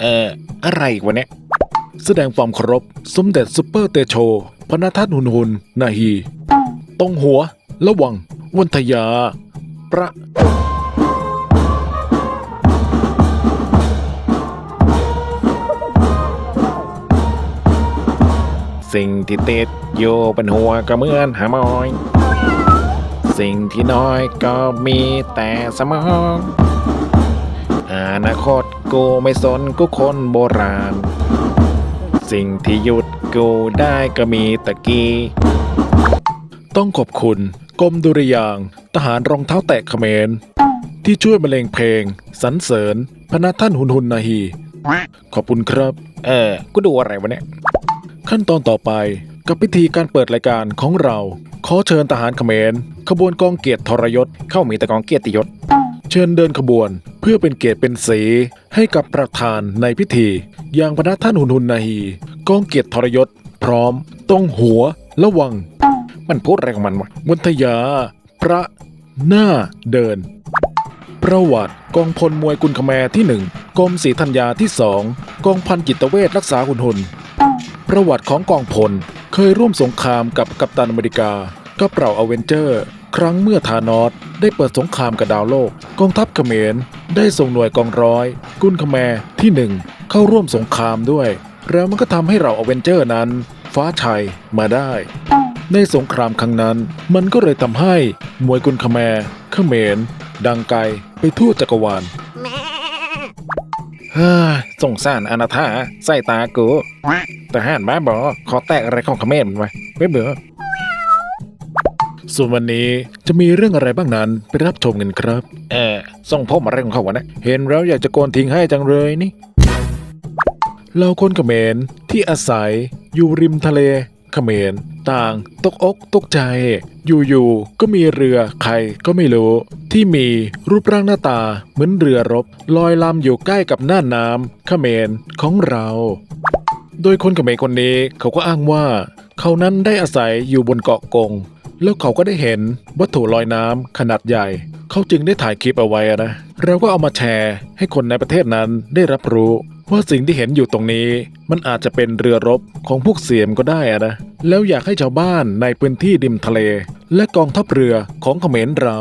เอ่อ อะไรกวะเนี่ย แสดงความเคารพสมเด็จซุปเปอร์เตโชพระนาทัตหุนหุนนาฮีตรงหัว ระวัง วันทยา ประสิ่งที่ติดอยู่บนหัวก็เหมือนหามอย สิ่งที่น้อยก็มีแต่สมอง อนาคต กูไม่สนกูคนโบราณ สิ่งที่หยุดกูได้ก็มีตะกี้ ต้องขอบคุณกรมดุริยางทหารรองเท้าแตะเขมร ที่ช่วยบรรเลงเพลงสรรเสริญ พระนาท่านหุนหุนนาฮี ขอบคุณครับ เออ กูดูอะไรวะเนี่ย ขั้นตอนต่อไปกับพิธีการเปิดรายการของเรา ขอเชิญทหารเขมร ขบวนกองเกียรติทรยศเข้ามีแต่กองเกียรติยศ เชิญเดินขบวน เพื่อเป็นเกียรติเป็นสีให้กับประธานในพิธี อย่างพระท่านหุนหุนนาฮีกองเกียรติทรยศ พร้อมต้องหัวระวัง มันพูดอะไรของมันวะวันทยา พระหน้าเดิน ประวัติกองพลมวยกุลคแมที่หนึ่งกรมศรีธัญญาที่สองกองพันจิตเวชรักษาหุนหุนประวัติของกองพลเคยร่วมสงครามกับกัปตันอเมริกากับเหล่าอเวนเจอร์ ครั้งเมื่อธานอสได้เปิดสงครามกับดาวโลก กองทัพเขมรได้ส่งหน่วยกองร้อย กุนคแมที่หนึ่งเข้าร่วมสงครามด้วย แล้วมันก็ทำให้เหล่าอเวนเจอร์นั้น ฟ้าชัยมาได้ ในสงครามครั้งนั้น มันก็เลยทำให้มวยกุนคแมเขมร ดังไกลไปทั่วจักรวาลเฮ้ยสงสารอนาถาใส่ตากูแต่ห่านบ้าบอขอแตกอะไรของเขมรมันไว้ไม่เบื่อ ส่วนวันนี้จะมีเรื่องอะไรบ้างนั้นไปรับชมกันครับ เออส่งพ่อมาอะไรของเขาวะนะ เห็นแล้วอยากจะโกนทิ้งให้จังเลยนี่ เราคนเขมรที่อาศัยอยู่ริมทะเลเขมรต่างตกอกตกใจ อยู่ๆก็มีเรือใครก็ไม่รู้ ที่มีรูปร่างหน้าตาเหมือนเรือรบ ลอยลำอยู่ใกล้กับน่านน้ำเขมรของเรา โดยคนเขมรคนนี้เขาก็อ้างว่า เขานั้นได้อาศัยอยู่บนเกาะกง แล้วเขาก็ได้เห็นวัตถุลอยน้ำขนาดใหญ่ เขาจึงได้ถ่ายคลิปเอาไว้นะ เราก็เอามาแชร์ให้คนในประเทศนั้นได้รับรู้ ว่าสิ่งที่เห็นอยู่ตรงนี้ มันอาจจะเป็นเรือรบของพวกเสียมก็ได้อะนะ แล้วอยากให้ชาวบ้านในพื้นที่ริมทะเล และกองทัพเรือของเขมรเรา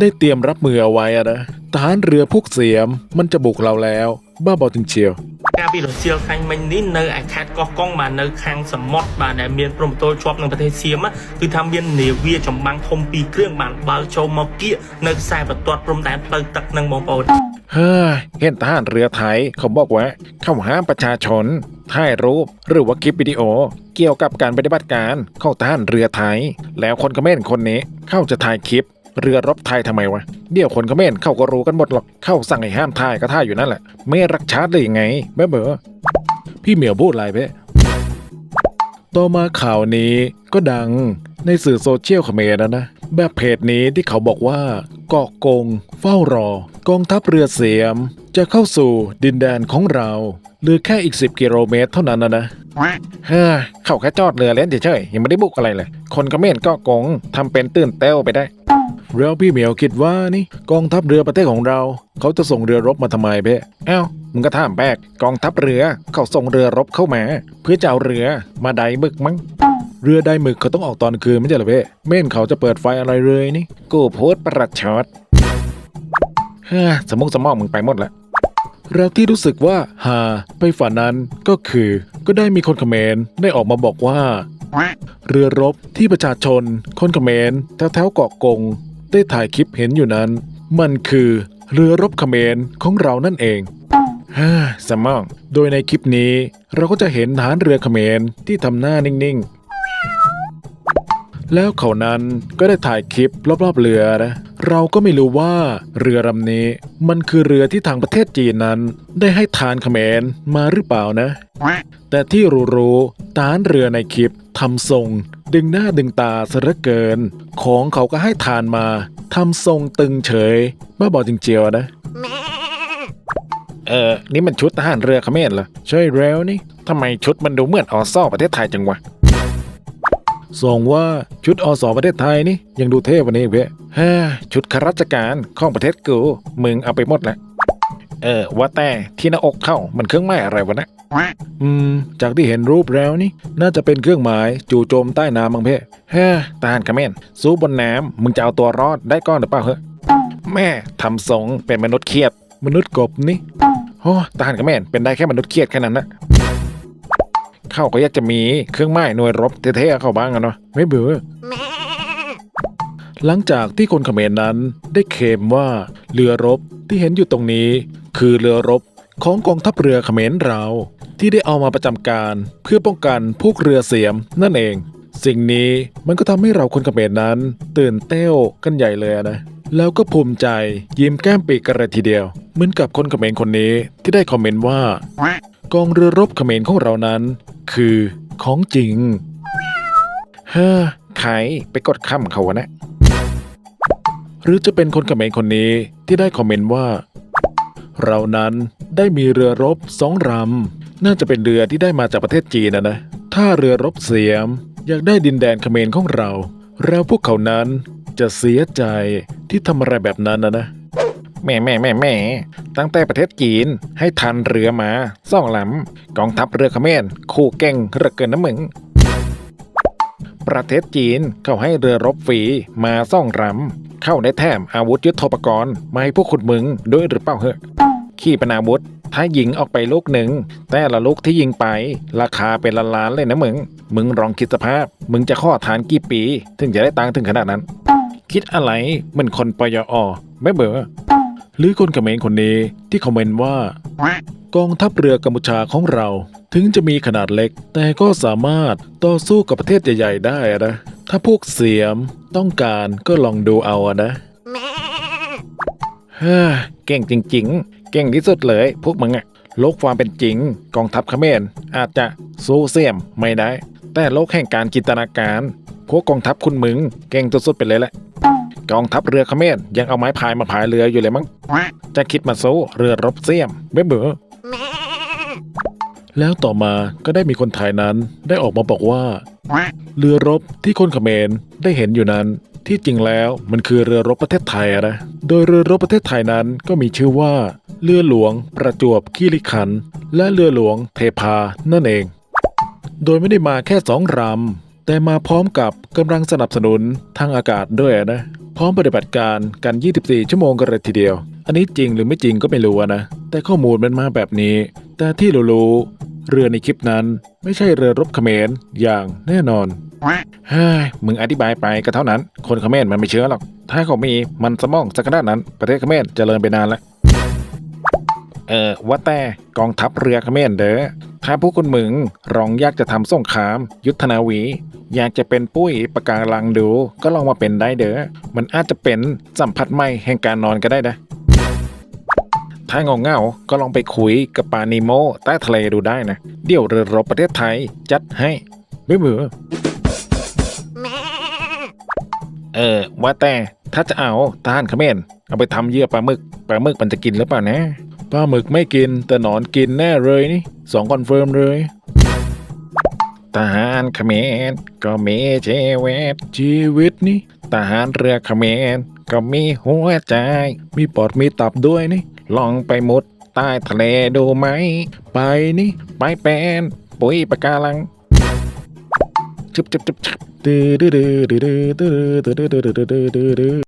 ได้เตรียมรับมือเอาไว้อะนะทหารเรือพวกเสียมมันจะบุกเราแล้ว บ้าบอจริงเชียว ការពីរសៀលខាញ់មិញនេះនៅឯខេត្តកោះកុងបាទនៅខាងសមុទ្របាទដែលមានព្រំប្រទល់ជាប់នឹងប្រទេសសៀមណាគឺថាមាននាវាចម្បាំងធំពីរគ្រឿងបានបើកចូលមកគៀកនៅខ្សែបន្ទាត់ព្រំដែនផ្លូវទឹកនឹងបងប្អូន เฮ้ยเห็นทหารเรือไทยเขาบอกว่าเข้าห้ามประชาชนถ่ายรูปหรือว่าคลิปวิดีโอ เกี่ยวกับการปฏิบัติการเของทหารเรือไทย แล้วคนเขมรคนนี้เข้าจะถ่ายคลิปเรือรบไทยทำไมวะ เดี๋ยวคนเขมรเข้าก็รู้กันหมดหรอก เข้าสั่งให้ห้ามถ่ายก็ถ่ายอยู่นั่นแหละ ไม่รักชาติเลยยังไงเบ้อเบ้อพี่เหมียวพูดอะไรเบ้ต่อมาข่าวนี้ก็ดังในสื่อโซเชียลเขมรนะนะ แบบเพจนี้ที่เขาบอกว่าเกาะกงเฝ้ารอ กองทัพเรือเสียม จะเข้าสู่ดินแดนของเราเหลือแค่อีก 10 กิโลเมตรเท่านั้นนะนะเฮ้ยเข้าแค่จอดเรือเล่นเฉยๆยังไม่ได้บุกอะไรเลย คนก็เม่นก็กงทำเป็นตื่นเต้วไปได้แล้วพี่เหมียวคิดว่านี่กองทัพเรือประเทศของเรา เขาจะส่งเรือรบมาทำไมเพ่เอ้ามึงก็ถามแปลกกองทัพเรือเขาส่งเรือรบเข้ามา เพื่อจะเอาเรือมาไดมึกมั้งเรือไดหมึกเขาต้องออกตอนคืนไม่ใช่หรอเพ่เม่นเขาจะเปิดไฟอะไรเลยนี่กูโพูดประชดเฮ้อสมองสมองมึงไปหมดละแล้วที่รู้สึกว่าฮาไปฝันนั้นก็คือก็ได้มีคนเขมรได้ออกมาบอกว่า เรือรบที่ประชาชน คนเขมรแถวแถวๆเกาะกง ได้ถ่ายคลิปเห็นอยู่นั้น มันคือเรือรบเขมรของเรานั่นเองฮ่าสมอง โดยในคลิปนี้ เราก็จะเห็นทหารเรือเขมรที่ทำหน้านิ่งๆ แล้วเขานั้นก็ได้ถ่ายคลิปรอบๆเรือนะ เราก็ไม่รู้ว่าเรือลำนี้มันคือเรือที่ทางประเทศจีนนั้น ได้ให้ทานเขมรมาหรือเปล่านะ แต่ที่รู้ๆทารเรือในคลิปทำทรง ดึงหน้าดึงตาซะเหลือเกิน ของเขาก็ให้ทานมาทำทรงตึงเฉยบ้าบอจริงเจียวนะเออ นี่มันชุดทหารเรือเขมรเหรอใช่แล้วนี่ทำไมชุดมันดูเหมือนออซ่อประเทศไทยจังวะ ส่งว่าชุดอสอประเทศไทยนี่ยังดูเท่กว่านี้อีกเว้ยฮ่าชุดข้าราชการของประเทศกูมึงเอาไปหมดแหล้วเออว่าแต่ที่หน้าอกเข้ามันเครื่องหมายอะไรวะนะอืม จากที่เห็นรูปแล้วนี่ น่าจะเป็นเครื่องหมายจู่โจมใต้น้ำมั้งเพ่เฮ้ตาหันคาเมนสู้บนน้ำมึงจะเอาตัวรอดได้ก้อนหรือเปล่าเฮ้แม่ทำทรงเป็นมนุษย์เครียด มนุษย์กบนี่โอ้ตาหันคาเมนเป็นได้แค่มนุษย์เครียดแค่นั้นนะ เข้าก็อยากจะมีเครื่องหมายหน่วยรบเท่ๆเข้าบ้างอะเนาะไม่เบื่อหลังจากที่คนเขมรนั้นได้เคมว่าเรือรบที่เห็นอยู่ตรงนี้ คือเรือรบของกองทัพเรือเขมรเรา ที่ได้เอามาประจำการเพื่อป้องกันพวกเรือเสียมนั่นเอง สิ่งนี้มันก็ทำให้เราคนเขมรนั้น ตื่นเต้วกันใหญ่เลยนะแล้วก็ภูมิใจยิ้มแก้มปีกกันเลยทีเดียว เหมือนกับคนเขมรคนนี้ที่ได้คอมเมนต์ว่า กองเรือรบเขมรของเรานั้น คือของจริง เฮ้อใครไปกดข้ามเขาวะนะ หรือจะเป็นคนเขมรคนนี้ที่ได้คอมเมนต์ว่า เรานั้นได้มีเรือรบสองลำน่าจะเป็นเรือที่ได้มาจากประเทศจีนนะนะถ้าเรือรบเสียม อยากได้ดินแดนเขมรของเรา แล้วพวกเขานั้นจะเสียใจที่ทำอะไรแบบนั้นนะนะ แม่แม่แม่แม่ตั้งแต่ประเทศจีนให้ทันเรือมาสองลำกองทัพเรือเขมรคู่เก่งเหลือเกินนะมึงประเทศจีนเขาให้เรือรบฟรีมาซ่องรำเข้าได้แถมอาวุธยุทโธปกรณ์มาให้พวกขุดมึงด้วยหรือเปล่าเหอะขี่ปนาวุธ ถ้ายิงออกไปลูกหนึ่ง แต่ละลูกที่ยิงไป ราคาเป็นล้านๆเลยนะมึง มึงลองคิดสภาพ มึงจะข้อทานกี่ปี ถึงจะได้ตังค์ถึงขนาดนั้น คิดอะไรเหมือนคนปยอไม่เบื่อ หรือคนเขมรคนนี้ที่คอมเมนต์ว่า กองทัพเรือกัมพูชาของเรา ถึงจะมีขนาดเล็ก แต่ก็สามารถต่อสู้กับประเทศใหญ่ๆได้อะนะ ถ้าพวกเสียมต้องการก็ลองดูเอาอะนะเฮ้อเก่งจริง ๆ เก่งที่สุดเลย พวกมึงอะโลกความเป็นจริง กองทัพเขมรอาจจะสู้เสียมไม่ได้ แต่โลกแห่งการจินตนาการ พวกกองทัพคุณมึง เก่งสุดๆไปเลยแหละ กองทัพเรือเขมรยังเอาไม้พายมาพายเรืออยู่เลยมั้ง จะคิดมาสู้เรือรบเสียมไม่เบื่อแล้วต่อมาก็ได้มีคนไทยนั้นได้ออกมาบอกว่า เรือรบที่คนเขมรได้เห็นอยู่นั้น ที่จริงแล้วมันคือเรือรบประเทศไทยอะนะ โดยเรือรบประเทศไทยนั้นก็มีชื่อว่า เรือหลวง ประจวบคีรีขันธ์และเรือหลวงเทพานั่นเอง โดยไม่ได้มาแค่สองลำแต่มาพร้อมกับกำลังสนับสนุนทางอากาศด้วยนะ พร้อมปฏิบัติการกัน 24 ชั่วโมงกันเลยทีเดียว อันนี้จริงหรือไม่จริงก็ไม่รู้นะ แต่ข้อมูลมันมาแบบนี้ แต่ที่รู้ๆเรือในคลิปนั้นไม่ใช่เรือรบเขมรอย่างแน่นอนเฮ้ยมึงอธิบายไปก็เท่านั้น คนเขมรมันไม่เชื่อหรอก ถ้าเขามีมันสมองสักขนาดนั้น ประเทศเขมรเจริญไปนานแล้ว เออว่าแต่กองทัพเรือเขมรเด้อถ้าพวกคุณมึงรองอยากจะทำสงคราม ยุทธนาวี อยากจะเป็นปุ้ยประการังดู ก็ลองมาเป็นได้เด้อมันอาจจะเป็นสัมผัสใหม่แห่งการนอนก็ได้นะถ้าเงาเงาก็ลองไปคุยกับปานิโมใต้ทะเลดูได้นะ เดี๋ยวเรือรบประเทศไทยจัดให้ไม่เบื่อเออ ว่าแต่ถ้าจะเอาทหารเขมรเอาไปทำเหยื่อปลาหมึกปลาหมึกมันจะกินหรือเปล่านะ ปลาหมึกไม่กิน แต่หนอนกินแน่เลยนี่สองคอนเฟิร์มเลยทหารเขมรก็มีชีวิตชีวิตนี่ทหารเรือเขมรก็มีหัวใจ มีปอดมีตับด้วยนี่ ลองไปมุดใต้ทะเลดูไหม ไปนี่ ไปเป็นปุ๋ยปะการังจุบจุบจุบจุบดื้อดื้อดื้อดื้อดื้อดื้อดื้อดื้อดื้อดื้อดื้อ